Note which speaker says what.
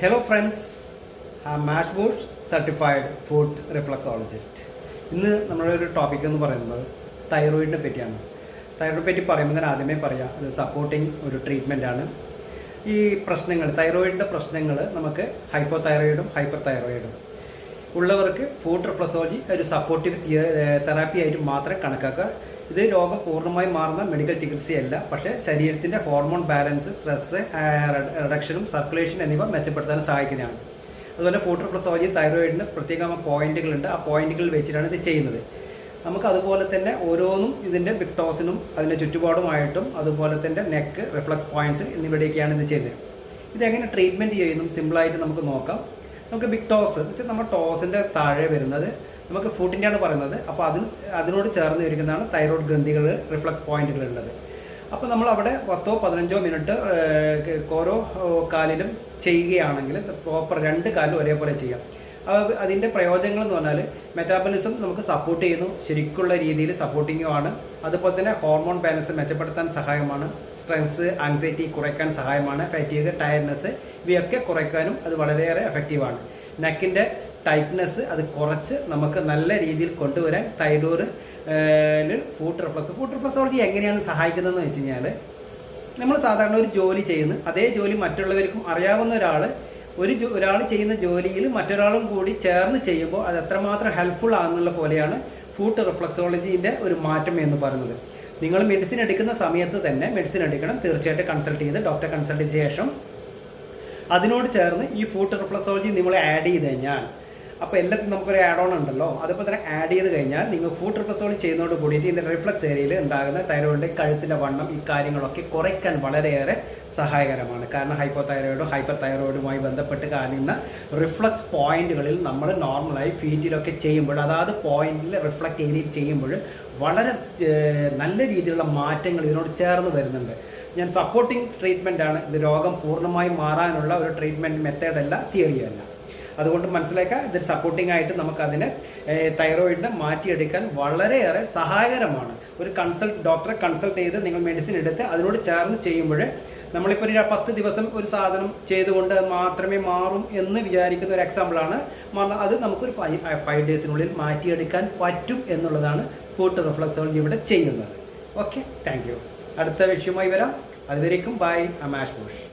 Speaker 1: Hello friends ആ മാഷ് board certified food റിഫ്ലക്സോളജിസ്റ്റ് ഇന്ന് നമ്മുടെ ഒരു ടോപ്പിക് എന്ന് പറയുന്നത് തൈറോയിഡിനെ പറ്റിയാണ്. തൈറോയിഡിനെ പറ്റി പറയുമ്പോൾ ഞാൻ ആദ്യമേ പറയാം അത് സപ്പോർട്ടിങ് ഒരു ട്രീറ്റ്മെന്റ് ആണ്. ഈ പ്രശ്നങ്ങൾ തൈറോയിഡിന്റെ പ്രശ്നങ്ങൾ നമുക്ക് ഹൈപ്പോ തൈറോയിഡും ഹൈപ്പർ തൈറോയിഡും ഉള്ളവർക്ക് ഫുഡ് റിഫ്ലസോളജി ഒരു സപ്പോർട്ടീവ് തെറാപ്പി ആയിട്ട് മാത്രം കണക്കാക്കുക. ഇത് രോഗം പൂർണമായി മാറുന്ന മെഡിക്കൽ ചികിത്സയല്ല പക്ഷേ ശരീരത്തിന്റെ ഹോർമോൺ ബാലൻസ് സ്ട്രെസ് റിഡക്ഷനും സർക്കുലേഷൻ എന്നിവ മെച്ചപ്പെടുത്താൻ സഹായിക്കുന്നതാണ്. അതുപോലെ ഫുഡ് റിഫ്ലസോളജി തൈറോയിഡിന് പ്രത്യേകം പോയിന്റുകളുണ്ട് ആ പോയിന്റുകൾ വെച്ചിട്ടാണ് ഇത് ചെയ്യുന്നത്. നമുക്ക് അതുപോലെ തന്നെ ഓരോന്നും ഇതിന്റെ വിക്ടോസിനും അതിന്റെ ചുറ്റുപാടുമായിട്ടും അതുപോലെ തന്നെ നെക്ക് റിഫ്ലക്സ് പോയിന്റ്സ് എന്നിവയുടെയൊക്കെയാണ് ഇത് ചെയ്യുന്നത്. ഇതെങ്ങനെ ട്രീറ്റ്മെന്റ് ചെയ്യുന്നു? സിമ്പിളായിട്ട് നമുക്ക് നോക്കാം. നമുക്ക് ബിഗ് ടോസ് വെച്ചാൽ നമ്മുടെ ടോസിന്റെ താഴെ വരുന്നത് നമുക്ക് ഫുഡിന്റെയാണ് പറയുന്നത്. അപ്പോൾ അതിന് അതിനോട് ചേർന്ന് ഇരിക്കുന്നതാണ് തൈറോയ്ഡ് ഗ്രന്ഥികൾ റിഫ്ലക്സ് പോയിന്റുകൾ ഉള്ളത്. അപ്പോൾ നമ്മൾ അവിടെ പത്തോ പതിനഞ്ചോ മിനിറ്റ് ഓരോ കാലിലും ചെയ്യുകയാണെങ്കിൽ പ്രോപ്പർ രണ്ട് കാലിലും ഒരേപോലെ ചെയ്യാം. അത് അതിന്റെ പ്രയോജനങ്ങൾ എന്ന് പറഞ്ഞാൽ മെറ്റാബോളിസം നമുക്ക് സപ്പോർട്ട് ചെയ്യുന്നു. ശരിക്കുള്ള രീതിയിൽ സപ്പോർട്ടിങ്ങും ആണ്. അതുപോലെ തന്നെ ഹോർമോൺ ബാലൻസ് മെച്ചപ്പെടുത്താൻ സഹായമാണ്. സ്ട്രെസ് ആങ്സൈറ്റി കുറയ്ക്കാൻ സഹായമാണ്. ഫാറ്റീഗ് ടയർനെസ് ഇവയൊക്കെ കുറയ്ക്കാനും അത് വളരെയേറെ എഫക്റ്റീവാണ് നെക്കിന്റെ ടൈറ്റ്നെസ് അത് കുറച്ച് നമുക്ക് നല്ല രീതിയിൽ കൊണ്ടുവരാൻ thyroid food reflex food reflexology എങ്ങനെയാണ് സഹായിക്കുന്നതെന്ന് വെച്ച് കഴിഞ്ഞാൽ നമ്മൾ സാധാരണ ഒരു ജോലി ചെയ്യുന്നു അതേ ജോലി മറ്റുള്ളവർക്കും അറിയാവുന്ന ഒരാൾ ഒരു ഒരാൾ ചെയ്യുന്ന ജോലിയിൽ മറ്റൊരാളും കൂടി ചേർന്ന് ചെയ്യുമ്പോൾ അത് എത്രമാത്രം ഹെൽപ്ഫുൾ ആകുന്നുള്ള പോലെയാണ് ഫുഡ് റിഫ്ലക്സോളജീന്റെ ഒരു മാറ്റം എന്ന് പറയുന്നത്. നിങ്ങൾ മെഡിസിൻ എടുക്കുന്ന സമയത്ത് തന്നെ മെഡിസിൻ എടുക്കണം. തീർച്ചയായിട്ടും കൺസൾട്ട് ചെയ്ത് ഡോക്ടറെ കൺസൾട്ട് ചെയ്ത ശേഷം അതിനോട് ചേർന്ന് ഈ ഫുഡ് റിഫ്ലക്സോളജി നിങ്ങൾ ആഡ് ചെയ്ത് കഴിഞ്ഞാൽ അപ്പോൾ എല്ലാത്തിനും നമുക്കൊരു ആഡ് ഓൺ ഉണ്ടല്ലോ അതുപോലെ തന്നെ ആഡ് ചെയ്ത് കഴിഞ്ഞാൽ നിങ്ങൾ ഫുഡ് റിപ്ലസോൾ ചെയ്യുന്നതോട് കൂടിയിട്ട് ഇതിന്റെ റിഫ്ലക്സ് ഏരിയയിൽ ഉണ്ടാകുന്ന തൈറോയിഡിന്റെ കഴുത്തിന്റെ വണ്ണം ഈ കാര്യങ്ങളൊക്കെ കുറയ്ക്കാൻ വളരെയേറെ സഹായകരമാണ്. കാരണം ഹൈപ്പോ തൈറോയിഡും ഹൈപ്പർ തൈറോയിഡുമായി ബന്ധപ്പെട്ട് കാണുന്ന റിഫ്ലക്സ് പോയിന്റുകളിൽ നമ്മൾ നോർമലായി ഫീറ്റിലൊക്കെ ചെയ്യുമ്പോൾ അതാത് പോയിന്റിൽ റിഫ്ലക്ട് ഏരിയയിൽ ചെയ്യുമ്പോൾ വളരെ നല്ല രീതിയിലുള്ള മാറ്റങ്ങൾ ഇതിനോട് ചേർന്ന് വരുന്നുണ്ട്. ഞാൻ സപ്പോർട്ടിങ് ട്രീറ്റ്മെന്റ് ആണ്. ഇത് രോഗം പൂർണമായി മാറാനുള്ള ഒരു ട്രീറ്റ്മെന്റ് മെത്തേഡല്ല തിയറിയല്ല അതുകൊണ്ട് മനസ്സിലാക്കുക ഇതിന് സപ്പോർട്ടിംഗ് ആയിട്ട് നമുക്ക് നമുക്കതിനെ തൈറോയിഡിനെ മാറ്റിയെടുക്കാൻ വളരെയേറെ സഹായകരമാണ്. ഒരു കൺസൾട്ട് ഡോക്ടറെ കൺസൾട്ട് ചെയ്ത് നിങ്ങൾ മെഡിസിൻ എടുത്ത് അതിനോട് ചേർന്ന് ചെയ്യുമ്പോൾ നമ്മളിപ്പോൾ ഒരു പത്ത് ദിവസം ഒരു സാധനം ചെയ്തുകൊണ്ട് മാത്രമേ മാറും എന്ന് വിചാരിക്കുന്ന ഒരു എക്സാമ്പിളാണ് അത് നമുക്കൊരു ഫൈവ് ഫൈവ് ഡേയ്സിനുള്ളിൽ മാറ്റിയെടുക്കാൻ പറ്റും എന്നുള്ളതാണ് ഫുഡ് റിഫ്ലക്സോളജി ഇവിടെ ചെയ്യുന്നത്. ഓക്കെ താങ്ക് അടുത്ത വിഷയമായി വരാം. അതുവരേക്കും ബൈ അമാഷ് ബുഷ്